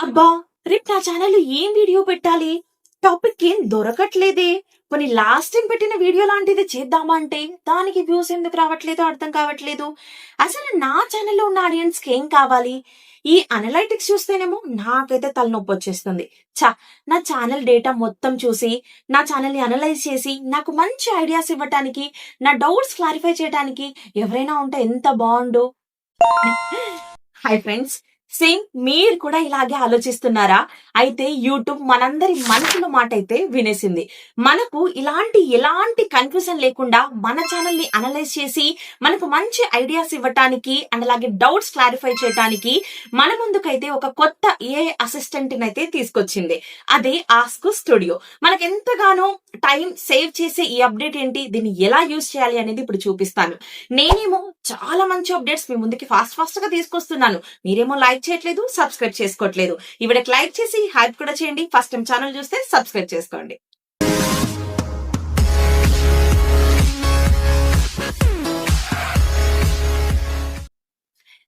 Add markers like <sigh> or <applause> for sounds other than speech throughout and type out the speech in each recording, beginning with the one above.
అబ్బా రేపు నా ఛానల్లో ఏం వీడియో పెట్టాలి? టాపిక్ ఏం దొరకట్లేదే. కొన్ని లాస్ట్ టైం పెట్టిన వీడియో లాంటిది చేద్దామా అంటే దానికి వ్యూస్ ఎందుకు రావట్లేదో అర్థం కావట్లేదు. అసలు నా ఛానల్లో ఉన్న ఆడియన్స్కి ఏం కావాలి? ఈ అనలైటిక్స్ చూస్తేనేమో నాకైతే తలనొప్పి వచ్చేస్తుంది. చా నా ఛానల్ డేటా మొత్తం చూసి నా ఛానల్ని అనలైజ్ చేసి నాకు మంచి ఐడియాస్ ఇవ్వటానికి నా డౌట్స్ క్లారిఫై చేయడానికి ఎవరైనా ఉంటే ఎంత బాగుండు? <laughs> హాయ్ ఫ్రెండ్స్ సేమ్ మీరు కూడా ఇలాగే ఆలోచిస్తున్నారా? అయితే యూట్యూబ్ మనందరి మనసుల మాట అయితే వినేసింది. మనకు ఇలాంటి ఎలాంటి కన్ఫ్యూజన్ లేకుండా మన ఛానల్ని అనలైజ్ చేసి మనకు మంచి ఐడియాస్ ఇవ్వటానికి అండ్ అలాగే డౌట్స్ క్లారిఫై చేయడానికి మన ముందుకైతే ఒక కొత్త ఏ అసిస్టెంట్ అయితే తీసుకొచ్చింది. అదే ఆస్క్ స్టూడియో మనకు ఎంతగానో టైం సేవ్ చేసే ఈ అప్డేట్ ఏంటి? దీన్ని ఎలా యూజ్ చేయాలి అనేది ఇప్పుడు చూపిస్తాను. నేనేమో చాలా మంచి అప్డేట్స్ మీ ముందుకి ఫాస్ట్ ఫాస్ట్గా తీసుకొస్తున్నాను. మీరేమో లైక్ చేయట్లేదు సబ్స్క్రైబ్ చేసుకోవట్లేదు. ఇవిడకి లైక్ చేసి హైప్ కూడా చేయండి. ఫస్ట్ టైం ఛానల్ చూస్తే సబ్స్క్రైబ్ చేసుకోండి.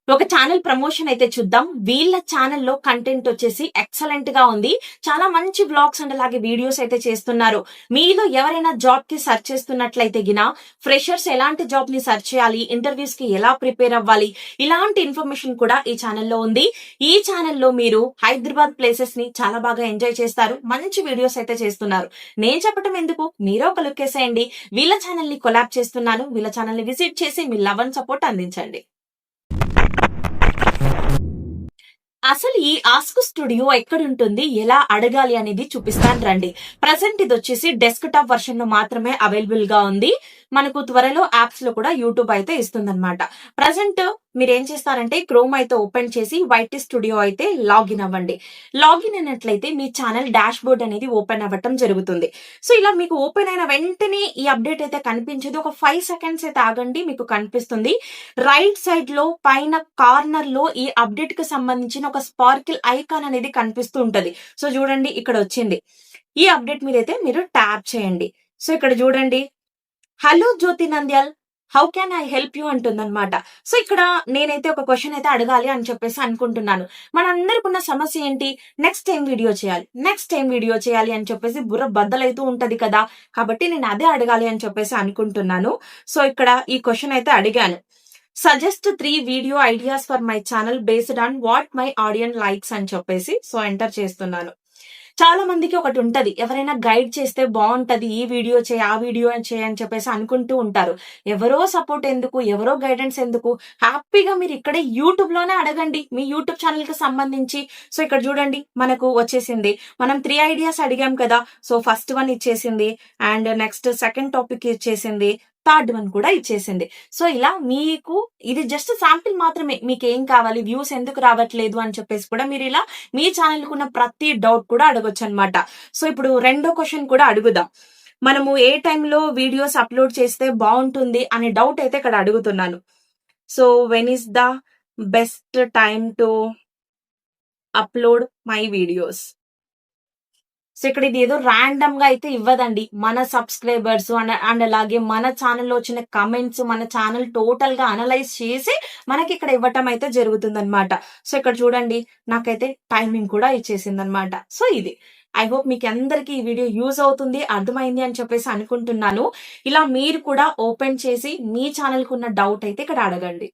ఒక ఛానల్ ప్రమోషన్ అయితే చూద్దాం. వీళ్ళ ఛానల్లో కంటెంట్ వచ్చేసి ఎక్సలెంట్గా ఉంది. చాలా మంచి బ్లాగ్స్ అండ్ అలాగే వీడియోస్ అయితే చేస్తున్నారు. మీలో ఎవరైనా జాబ్కి సెర్చ్ చేస్తున్నట్లయితే గిన ఫ్రెషర్స్ ఎలాంటి జాబ్ని సెర్చ్ చేయాలి ఇంటర్వ్యూస్కి ఎలా ప్రిపేర్ అవ్వాలి ఇలాంటి ఇన్ఫర్మేషన్ కూడా ఈ ఛానల్లో ఉంది. ఈ ఛానల్లో మీరు హైదరాబాద్ ప్లేసెస్ని చాలా బాగా ఎంజాయ్ చేస్తారు. మంచి వీడియోస్ అయితే చేస్తున్నారు. నేను చెప్పటం ఎందుకు? మీరే ఒక లుక్ వేసేయండి. వీళ్ళ ఛానల్ని కొలాబ్ చేస్తున్నాను. వీళ్ళ ఛానల్ని విజిట్ చేసి మీ లవ్ అండ్ సపోర్ట్ అందించండి. అసలు ఈ ఆస్క్ స్టూడియో ఎక్కడ ఉంటుంది ఎలా అడగాలి అనేది చూపిస్తాను రండి. ప్రజెంట్ ఇది వచ్చేసి డెస్క్ టాప్ వర్షన్లో మాత్రమే అవైలబుల్గా ఉంది. మనకు త్వరలో యాప్స్లో కూడా యూట్యూబ్ అయితే ఇస్తుందన్నమాట. ప్రజెంట్ మీరు ఏం చేస్తారంటే క్రోమ్ అయితే ఓపెన్ చేసి వైట్ స్టూడియో అయితే లాగిన్ అవ్వండి. లాగిన్ అయినట్లయితే మీ ఛానల్ డాష్ బోర్డ్ అనేది ఓపెన్ అవ్వటం జరుగుతుంది. సో ఇలా మీకు ఓపెన్ అయిన వెంటనే ఈ అప్డేట్ అయితే కనిపించేది. ఒక ఫైవ్ సెకండ్స్ అయితే ఆగండి మీకు కనిపిస్తుంది. రైట్ సైడ్లో పైన కార్నర్లో ఈ అప్డేట్కి సంబంధించిన ఒక స్పార్కిల్ ఐకాన్ అనేది కనిపిస్తూ ఉంటది. సో చూడండి ఇక్కడ వచ్చింది. ఈ అప్డేట్ మీద అయితే మీరు ట్యాప్ చేయండి. సో ఇక్కడ చూడండి. Hello Jyothi Nandyal how can I help you అంటుందన్నమాట. So ఇక్కడ నేనైతే ఒక క్వశ్చన్ అయితే అడగాలి అని చెప్పేసి అనుకుంటున్నాను. మనందరికి ఉన్న సమస్య ఏంటి? నెక్స్ట్ టైం వీడియో చేయాలి. నెక్స్ట్ టైం వీడియో చేయాలి అని చెప్పేసి బుర్ర బద్దలైతూ ఉంటది కదా. కాబట్టి నేను అదే అడగాలి అని చెప్పేసి అనుకుంటున్నాను. సో ఇక్కడ ఈ క్వశ్చన్ అయితే అడిగాను. Suggest three video ideas for my channel based on what my audience likes అని చెప్పేసి. సో ఎంటర్ చేస్తున్నాను. చాలా మందికి ఒకటి ఉంటది. ఎవరైనా గైడ్ చేస్తే బాగుంటది. ఈ వీడియో చేయి ఆ వీడియో చేయి అని చెప్పేసి అనుకుంటూ ఉంటారు. ఎవరో సపోర్ట్ ఎందుకు? ఎవరో గైడెన్స్ ఎందుకు? హ్యాపీగా మీరు ఇక్కడే యూట్యూబ్లోనే అడగండి. మీ యూట్యూబ్ ఛానల్కి సంబంధించి. సో ఇక్కడ చూడండి మనకు వచ్చేసింది. మనం త్రీ ఐడియాస్ అడిగాం కదా. సో ఫస్ట్ వన్ ఇచ్చేసింది. అండ్ నెక్స్ట్ సెకండ్ టాపిక్ ఇచ్చేసింది. థర్డ్ వన్ కూడా ఇచ్చేసింది. సో ఇలా మీకు ఇది జస్ట్ శాంపిల్ మాత్రమే. మీకు ఏం కావాలి? వ్యూస్ ఎందుకు రావట్లేదు అని చెప్పేసి కూడా మీరు ఇలా మీ ఛానల్ ఉన్న ప్రతి డౌట్ కూడా అడగొచ్చు అనమాట సో ఇప్పుడు రెండో క్వశ్చన్ కూడా అడుగుదాం. మనము ఏ టైంలో వీడియోస్ అప్లోడ్ చేస్తే బాగుంటుంది అనే డౌట్ అయితే ఇక్కడ అడుగుతున్నాను. So when is the best time to upload my videos so ఇక్కడ ఇది ఏదో ర్యాండమ్గా అయితే ఇవ్వదండి. మన సబ్స్క్రైబర్స్ అండ్ అలాగే మన ఛానల్లో వచ్చిన కమెంట్స్ మన ఛానల్ టోటల్గా అనలైజ్ చేసి మనకి ఇక్కడ ఇవ్వటం అయితే జరుగుతుంది అనమాట సో ఇక్కడ చూడండి నాకైతే టైమింగ్ కూడా ఇచ్చేసింది అనమాట సో ఇది. ఐ హోప్ మీకు అందరికీ ఈ వీడియో యూజ్ అవుతుంది అర్థమైంది అని చెప్పేసి అనుకుంటున్నాను. ఇలా మీరు కూడా ఓపెన్ చేసి మీ ఛానల్కు ఉన్న డౌట్ అయితే ఇక్కడ అడగండి.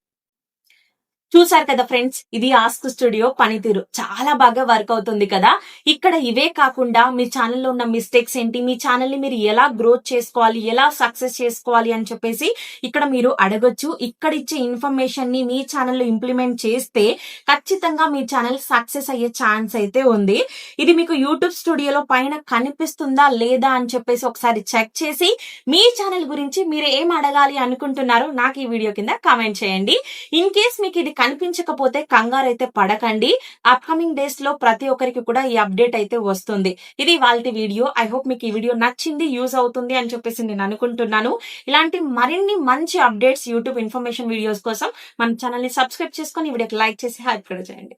చూసారు కదా ఫ్రెండ్స్ ఇది ఆస్క్ స్టూడియో పనితీరు. చాలా బాగా వర్క్ అవుతుంది కదా. ఇక్కడ ఇవే కాకుండా మీ ఛానల్లో ఉన్న మిస్టేక్స్ ఏంటి మీ ఛానల్ని మీరు ఎలా గ్రోత్ చేసుకోవాలి ఎలా సక్సెస్ చేసుకోవాలి అని చెప్పేసి ఇక్కడ మీరు అడగొచ్చు. ఇక్కడ ఇచ్చే ఇన్ఫర్మేషన్ని మీ ఛానల్లో ఇంప్లిమెంట్ చేస్తే ఖచ్చితంగా మీ ఛానల్ సక్సెస్ అయ్యే ఛాన్స్ అయితే ఉంది. ఇది మీకు యూట్యూబ్ స్టూడియోలో పైన కనిపిస్తుందా లేదా అని చెప్పేసి ఒకసారి చెక్ చేసి మీ ఛానల్ గురించి మీరు ఏం అడగాలి అనుకుంటున్నారో నాకు ఈ వీడియో కింద కామెంట్ చేయండి. ఇన్ కేస్ మీకు ఇది కనిపించకపోతే కంగారు అయితే పడకండి. అప్కమింగ్ డేస్లో ప్రతి ఒక్కరికి కూడా ఈ అప్డేట్ అయితే వస్తుంది. ఇది వాళ్ళ వీడియో. ఐ హోప్ మీకు ఈ వీడియో నచ్చింది యూజ్ అవుతుంది అని చెప్పేసి నేను అనుకుంటున్నాను. ఇలాంటి మరిన్ని మంచి అప్డేట్స్ యూట్యూబ్ ఇన్ఫర్మేషన్ వీడియోస్ కోసం మన ఛానల్ని సబ్స్క్రైబ్ చేసుకొని వీడియోకి లైక్ చేసి హెల్ప్ కూడా చేయండి.